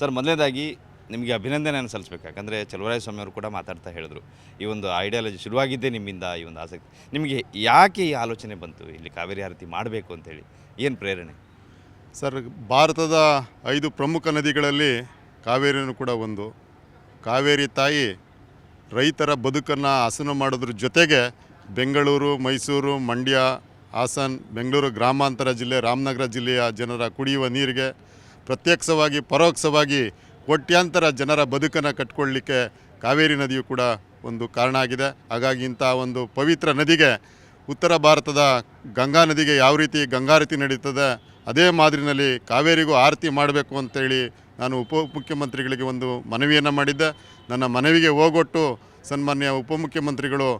Sir ಮೊದಲನೇದಾಗಿ ನಿಮಗೆ ಅಭಿನಂದನೆಯನ್ನು ಸಲ್ಲಿಸ್ಬೇಕು. ಯಾಕಂದರೆ ಚಲುವರಾಯ ಸ್ವಾಮಿ ಅವರು ಕೂಡ ಮಾತಾಡ್ತಾ ಹೇಳಿದ್ರು. ಈ ಒಂದು ಐಡಿಯಾಲಜಿ ಶುರುವಾಗಿದ್ದೇ ನಿಮ್ಮಿಂದ ಈ ಒಂದು ಆಸಕ್ತಿ. ನಿಮಗೆ ಯಾಕೆ ಈ ಆಲೋಚನೆ ಬಂತು? ಇಲ್ಲಿ ಕಾವೇರಿ ಆರತಿ ಮಾಡಬೇಕು ಅಂತೇಳಿ. ಏನು ಪ್ರೇರಣೆ? ಸರ್, ಭಾರತದ ಐದು ಪ್ರಮುಖ ನದಿಗಳಲ್ಲಿ ಕಾವೇರಿನೂ ಕೂಡ ಒಂದು. ಕಾವೇರಿ ತಾಯಿ ರೈತರ ಬದುಕನ್ನು ಹಸನು ಮಾಡೋದ್ರ ಜೊತೆಗೆ ಬೆಂಗಳೂರು, ಮೈಸೂರು, ಮಂಡ್ಯ, ಹಾಸನ್, ಬೆಂಗಳೂರು ಗ್ರಾಮಾಂತರ ಜಿಲ್ಲೆ, ರಾಮನಗರ ಜಿಲ್ಲೆಯ ಜನರ ಕುಡಿಯುವ ನೀರಿಗೆ ಪ್ರತ್ಯಕ್ಷವಾಗಿ, ಪರೋಕ್ಷವಾಗಿ ಕೋಟ್ಯಾಂತರ ಜನರ ಬದುಕನ್ನು ಕಟ್ಕೊಳ್ಳಿಕ್ಕೆ ಕಾವೇರಿ ನದಿಯು ಕೂಡ ಒಂದು ಕಾರಣ ಆಗಿದೆ. ಹಾಗಾಗಿ ಇಂಥ ಒಂದು ಪವಿತ್ರ ನದಿಗೆ, ಉತ್ತರ ಭಾರತದ ಗಂಗಾ ನದಿಗೆ ಯಾವ ರೀತಿ ಗಂಗಾರತಿ ನಡೀತದೆ, ಅದೇ ಮಾದರಿನಲ್ಲಿ ಕಾವೇರಿಗೂ ಆರತಿ ಮಾಡಬೇಕು ಅಂತೇಳಿ ನಾನು ಉಪಮುಖ್ಯಮಂತ್ರಿಗಳಿಗೆ ಒಂದು ಮನವಿಯನ್ನು ಮಾಡಿದ್ದೆ. ನನ್ನ ಮನವಿಗೆ ಹೋಗೊಟ್ಟು ಸನ್ಮಾನ್ಯ ಉಪಮುಖ್ಯಮಂತ್ರಿಗಳು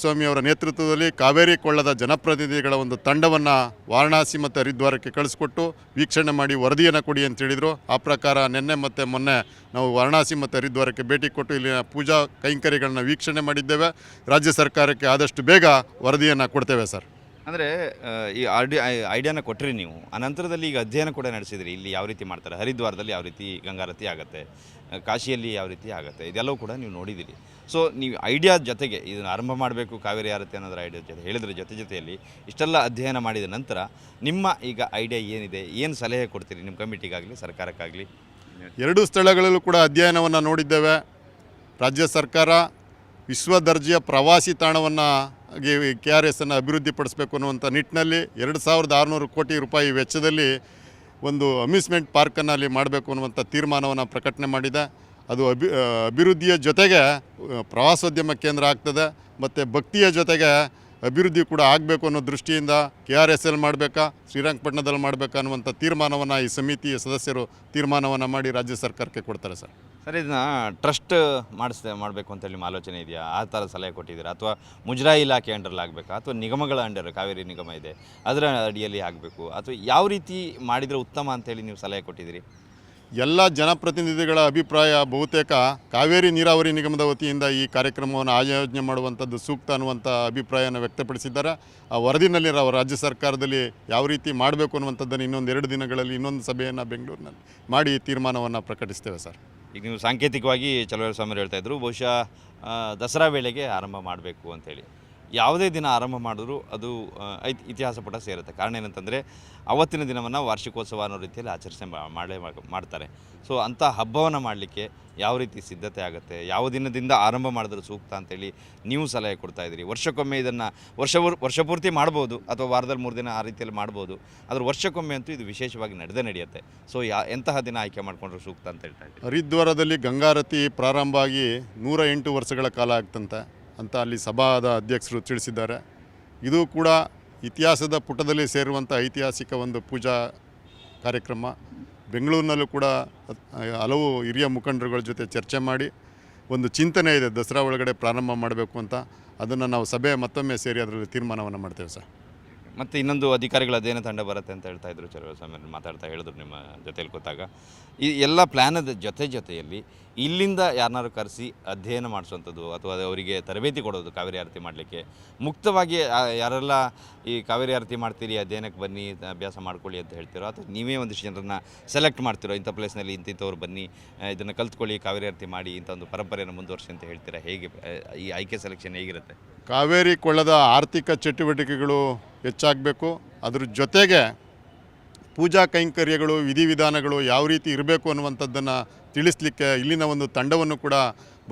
ಸ್ವಾಮಿ ಅವರ ನೇತೃತ್ವದಲ್ಲಿ ಕಾವೇರಿ ಕೊಳ್ಳದ ಜನಪ್ರತಿನಿಧಿಗಳ ಒಂದು ತಂಡವನ್ನು ವಾರಣಾಸಿ ಮತ್ತು ಹರಿದ್ವಾರಕ್ಕೆ ಕಳಿಸ್ಕೊಟ್ಟು ವೀಕ್ಷಣೆ ಮಾಡಿ ವರದಿಯನ್ನು ಕೊಡಿ ಅಂತ ಹೇಳಿದರು. ಆ ಪ್ರಕಾರ ನಿನ್ನೆ ಮತ್ತು ಮೊನ್ನೆ ನಾವು ವಾರಣಾಸಿ ಮತ್ತು ಹರಿದ್ವಾರಕ್ಕೆ ಭೇಟಿ ಕೊಟ್ಟು ಇಲ್ಲಿನ ಪೂಜಾ ಕೈಂಕರ್ಯಗಳನ್ನು ವೀಕ್ಷಣೆ ಮಾಡಿದ್ದೇವೆ. ರಾಜ್ಯ ಸರ್ಕಾರಕ್ಕೆ ಆದಷ್ಟು ಬೇಗ ವರದಿಯನ್ನು ಕೊಡ್ತೇವೆ ಸರ್. ಅಂದರೆ ಈ ಆರ್ಡಿ ಐಡಿಯಾನ ಕೊಟ್ಟರಿ ನೀವು. ಅನಂತರದಲ್ಲಿ ಈಗ ಅಧ್ಯಯನ ಕೂಡ ನಡೆಸಿದ್ರಿ. ಇಲ್ಲಿ ಯಾವ ರೀತಿ ಮಾಡ್ತಾರೆ? ಹರಿದ್ವಾರದಲ್ಲಿ ಯಾವ ರೀತಿ ಗಂಗಾರತಿ ಆಗುತ್ತೆ? ಕಾಶಿಯಲ್ಲಿ ಯಾವ ರೀತಿ ಆಗುತ್ತೆ? ಇದೆಲ್ಲವೂ ಕೂಡ ನೀವು ನೋಡಿದ್ದೀರಿ. ಸೊ, ನೀವು ಐಡಿಯಾ ಜೊತೆಗೆ, ಇದನ್ನು ಆರಂಭ ಮಾಡಬೇಕು ಕಾವೇರಿ ಆರತಿ ಅನ್ನೋದ್ರ ಐಡಿಯಾ ಜೊತೆ, ಹೇಳಿದ್ರ ಜೊತೆ ಜೊತೆಯಲ್ಲಿ, ಇಷ್ಟೆಲ್ಲ ಅಧ್ಯಯನ ಮಾಡಿದ ನಂತರ, ನಿಮ್ಮ ಈಗ ಐಡಿಯಾ ಏನಿದೆ? ಏನು ಸಲಹೆ ಕೊಡ್ತೀರಿ ನಿಮ್ಮ ಕಮಿಟಿಗಾಗಲಿ, ಸರ್ಕಾರಕ್ಕಾಗಲಿ? ಎರಡೂ ಸ್ಥಳಗಳಲ್ಲೂ ಕೂಡ ಅಧ್ಯಯನವನ್ನು ನೋಡಿದ್ದೇವೆ. ರಾಜ್ಯ ಸರ್ಕಾರ ವಿಶ್ವ ದರ್ಜೆಯ ಪ್ರವಾಸಿ ತಾಣವನ್ನು ಕೆ ಆರ್ ಎಸ್ ಅನ್ನು ಅಭಿವೃದ್ಧಿಪಡಿಸಬೇಕು ಅನ್ನುವಂಥ ನಿಟ್ಟಿನಲ್ಲಿ ಎರಡು ಸಾವಿರದ ಆರುನೂರು ಕೋಟಿ ರೂಪಾಯಿ ವೆಚ್ಚದಲ್ಲಿ ಒಂದು ಅಮ್ಯೂಸ್ಮೆಂಟ್ ಪಾರ್ಕನ್ನು ಅಲ್ಲಿ ಮಾಡಬೇಕು ಅನ್ನುವಂಥ ತೀರ್ಮಾನವನ್ನು ಪ್ರಕಟಣೆ ಮಾಡಿದೆ. ಅದು ಅಭಿ ಅಭಿವೃದ್ಧಿಯ ಜೊತೆಗೆ ಪ್ರವಾಸೋದ್ಯಮ ಕೇಂದ್ರ ಆಗ್ತದೆ, ಮತ್ತು ಭಕ್ತಿಯ ಜೊತೆಗೆ ಅಭಿವೃದ್ಧಿ ಕೂಡ ಆಗಬೇಕು ಅನ್ನೋ ದೃಷ್ಟಿಯಿಂದ ಕೆ ಆರ್ ಎಸ್ ಎಲ್ ಮಾಡಬೇಕಾ, ಶ್ರೀರಂಗಪಟ್ಟಣದಲ್ಲಿ ಮಾಡಬೇಕಾ ಅನ್ನುವಂಥ ತೀರ್ಮಾನವನ್ನು ಈ ಸಮಿತಿಯ ಸದಸ್ಯರು ತೀರ್ಮಾನವನ್ನು ಮಾಡಿ ರಾಜ್ಯ ಸರ್ಕಾರಕ್ಕೆ ಕೊಡ್ತಾರೆ ಸರ್. ಸರ್, ಇದನ್ನ ಟ್ರಸ್ಟ್ ಮಾಡಿಸ್ದೆ, ಮಾಡಬೇಕು ಅಂತೇಳಿ ನಿಮ್ಮ ಆಲೋಚನೆ ಇದೆಯಾ? ಆ ಥರ ಸಲಹೆ ಕೊಟ್ಟಿದ್ದೀರಾ? ಅಥವಾ ಮುಜರಾಯಿ ಇಲಾಖೆ ಅಂಡರ್ಲ್ಲಿ ಆಗಬೇಕಾ? ಅಥವಾ ನಿಗಮಗಳ ಅಂಡರ್, ಕಾವೇರಿ ನಿಗಮ ಇದೆ, ಅದರ ಅಡಿಯಲ್ಲಿ ಆಗಬೇಕು? ಅಥವಾ ಯಾವ ರೀತಿ ಮಾಡಿದರೆ ಉತ್ತಮ ಅಂತೇಳಿ ನೀವು ಸಲಹೆ ಕೊಟ್ಟಿದ್ದೀರಿ? ಎಲ್ಲ ಜನಪ್ರತಿನಿಧಿಗಳ ಅಭಿಪ್ರಾಯ ಬಹುತೇಕ ಕಾವೇರಿ ನೀರಾವರಿ ನಿಗಮದ ವತಿಯಿಂದ ಈ ಕಾರ್ಯಕ್ರಮವನ್ನು ಆಯೋಜನೆ ಮಾಡುವಂಥದ್ದು ಸೂಕ್ತ ಅನ್ನುವಂಥ ಅಭಿಪ್ರಾಯನ ವ್ಯಕ್ತಪಡಿಸಿದ್ದಾರೆ. ಆ ವರದಿನಲ್ಲಿ ರಾಜ್ಯ ಸರ್ಕಾರದಲ್ಲಿ ಯಾವ ರೀತಿ ಮಾಡಬೇಕು ಅನ್ನುವಂಥದ್ದನ್ನು ಇನ್ನೊಂದು ಎರಡು ದಿನಗಳಲ್ಲಿ ಇನ್ನೊಂದು ಸಭೆಯನ್ನು ಬೆಂಗಳೂರಿನಲ್ಲಿ ಮಾಡಿ ತೀರ್ಮಾನವನ್ನು ಪ್ರಕಟಿಸ್ತೇವೆ ಸರ್. ಈಗ ನೀವು ಸಾಂಕೇತಿಕವಾಗಿ ಚಲುವರ ಸ್ವಾಮಿಯವರು ಹೇಳ್ತಾ ಇದ್ರು ಬಹುಶಃ ದಸರಾ ವೇಳೆಗೆ ಆರಂಭ ಮಾಡಬೇಕು ಅಂತೇಳಿ ಯಾವುದೇ ದಿನ ಆರಂಭ ಮಾಡಿದ್ರು ಅದು ಇತಿಹಾಸ ಪುಟ ಸೇರುತ್ತೆ. ಕಾರಣ ಏನಂತಂದರೆ, ಅವತ್ತಿನ ದಿನವನ್ನು ವಾರ್ಷಿಕೋತ್ಸವ ಅನ್ನೋ ರೀತಿಯಲ್ಲಿ ಆಚರಿಸೆ ಮಾ- ಮಾಡೇ ಮಾಡ್- ಮಾಡ್ತಾರೆ. ಸೊ ಅಂಥ ಹಬ್ಬವನ್ನು ಮಾಡಲಿಕ್ಕೆ ಯಾವ ರೀತಿ ಸಿದ್ಧತೆ ಆಗುತ್ತೆ, ಯಾವ ದಿನದಿಂದ ಆರಂಭ ಮಾಡಿದ್ರು ಸೂಕ್ತ ಅಂತೇಳಿ ನೀವು ಸಲಹೆ ಕೊಡ್ತಾ ಇದ್ದೀರಿ. ವರ್ಷಕ್ಕೊಮ್ಮೆ ಇದನ್ನು ವರ್ಷ ವರ್ಷ ಪೂರ್ತಿ ಮಾಡ್ಬೋದು, ಅಥವಾ ವಾರದಲ್ಲಿ ಮೂರು ದಿನ ಆ ರೀತಿಯಲ್ಲಿ ಮಾಡ್ಬೋದು, ಆದರೆ ವರ್ಷಕ್ಕೊಮ್ಮೆ ಅಂತೂ ಇದು ವಿಶೇಷವಾಗಿ ನಡೆದೇ ನಡೆಯುತ್ತೆ. ಸೊ, ಯಾ, ಎಂತಹ ದಿನ ಆಯ್ಕೆ ಮಾಡಿಕೊಂಡ್ರೆ ಸೂಕ್ತ ಅಂತ ಹೇಳ್ತಾ ಇದ್ದೀವಿ ಹರಿದ್ವಾರದಲ್ಲಿ ಗಂಗಾರತಿ ಪ್ರಾರಂಭ ಆಗಿ ನೂರ ಎಂಟು ವರ್ಷಗಳ ಕಾಲ ಆಗ್ತಂತೆ. ಅಂತ ಅಲ್ಲಿ ಸಭಾದ ಅಧ್ಯಕ್ಷರು ತಿಳಿಸಿದ್ದಾರೆ. ಇದು ಕೂಡ ಇತಿಹಾಸದ ಪುಟದಲ್ಲಿ ಸೇರುವಂಥ ಐತಿಹಾಸಿಕ ಒಂದು ಪೂಜಾ ಕಾರ್ಯಕ್ರಮ. ಬೆಂಗಳೂರಿನಲ್ಲೂ ಕೂಡ ಹಲವು ಹಿರಿಯ ಮುಖಂಡರುಗಳ ಜೊತೆ ಚರ್ಚೆ ಮಾಡಿ ಒಂದು ಚಿಂತನೆ ಇದೆ, ದಸರಾ ಒಳಗಡೆ ಪ್ರಾರಂಭ ಮಾಡಬೇಕು ಅಂತ. ಅದನ್ನು ನಾವು ಸಭೆ ಮತ್ತೊಮ್ಮೆ ಸೇರಿ ಅದರಲ್ಲಿ ತೀರ್ಮಾನವನ್ನು ಮಾಡ್ತೇವೆ ಸರ್. ಮತ್ತು ಇನ್ನೊಂದು ಅಧಿಕಾರಿಗಳು ಅಧ್ಯಯನ ತಂಡ ಬರುತ್ತೆ ಅಂತ ಹೇಳ್ತಾ ಇದ್ರು, ಚಲೋ ಮಾತಾಡ್ತಾ ಹೇಳಿದ್ರು ನಿಮ್ಮ ಜೊತೆಯಲ್ಲಿ ಕೂತಾಗ ಈ ಎಲ್ಲ ಪ್ಲ್ಯಾನದ ಜೊತೆ ಜೊತೆಯಲ್ಲಿ ಇಲ್ಲಿಂದ ಯಾರನ್ನಾರು ಕರೆಸಿ ಅಧ್ಯಯನ ಮಾಡಿಸುವಂಥದ್ದು ಅಥವಾ ಅವರಿಗೆ ತರಬೇತಿ ಕೊಡೋದು ಕಾವೇರಿ ಆರತಿ ಮಾಡಲಿಕ್ಕೆ. ಮುಕ್ತವಾಗಿ ಯಾರೆಲ್ಲ ಈ ಕಾವೇರಿ ಆರತಿ ಮಾಡ್ತೀರಿ, ಅಧ್ಯಯನಕ್ಕೆ ಬನ್ನಿ, ಅಭ್ಯಾಸ ಮಾಡ್ಕೊಳ್ಳಿ ಅಂತ ಹೇಳ್ತೀರೋ ಅಥವಾ ನೀವೇ ಒಂದಿಷ್ಟು ಜನರನ್ನ ಸೆಲೆಕ್ಟ್ ಮಾಡ್ತಿರೋ ಇಂಥ ಪ್ಲೇಸ್ನಲ್ಲಿ ಇಂತಿಂಥವ್ರು ಬನ್ನಿ ಇದನ್ನು ಕಲ್ತ್ಕೊಳ್ಳಿ, ಕಾವೇರಿ ಆರತಿ ಮಾಡಿ ಇಂಥ ಒಂದು ಪರಂಪರೆಯನ್ನು ಮುಂದುವರಿಸಿ ಅಂತ ಹೇಳ್ತೀರಾ ಹೇಗೆ? ಈ ಆಯ್ಕೆ ಸೆಲೆಕ್ಷನ್ ಹೇಗಿರುತ್ತೆ? ಕಾವೇರಿ ಕೊಳ್ಳದ ಆರ್ಥಿಕ ಚಟುವಟಿಕೆಗಳು ಹೆಚ್ಚಾಗಬೇಕು. ಅದ್ರ ಜೊತೆಗೆ ಪೂಜಾ ಕೈಂಕರ್ಯಗಳು, ವಿಧಿವಿಧಾನಗಳು ಯಾವ ರೀತಿ ಇರಬೇಕು ಅನ್ನುವಂಥದ್ದನ್ನು ತಿಳಿಸ್ಲಿಕ್ಕೆ ಇಲ್ಲಿನ ಒಂದು ತಂಡವನ್ನು ಕೂಡ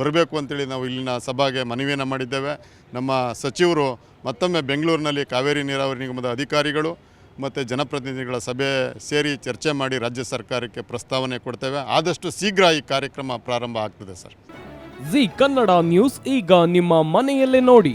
ಬರಬೇಕು ಅಂತೇಳಿ ನಾವು ಇಲ್ಲಿನ ಸಭಾಗೆ ಮನವಿಯನ್ನು ಮಾಡಿದ್ದೇವೆ. ನಮ್ಮ ಸಚಿವರು ಮತ್ತೊಮ್ಮೆ ಬೆಂಗಳೂರಿನಲ್ಲಿ ಕಾವೇರಿ ನೀರಾವರಿ ನಿಗಮದ ಅಧಿಕಾರಿಗಳು ಮತ್ತು ಜನಪ್ರತಿನಿಧಿಗಳ ಸಭೆ ಸೇರಿ ಚರ್ಚೆ ಮಾಡಿ ರಾಜ್ಯ ಸರ್ಕಾರಕ್ಕೆ ಪ್ರಸ್ತಾವನೆ ಕೊಡ್ತೇವೆ. ಆದಷ್ಟು ಶೀಘ್ರ ಈ ಕಾರ್ಯಕ್ರಮ ಪ್ರಾರಂಭ ಆಗ್ತದೆ ಸರ್. ಜಿ ಕನ್ನಡ ನ್ಯೂಸ್ ಈಗ ನಿಮ್ಮ ಮನೆಯಲ್ಲೇ ನೋಡಿ.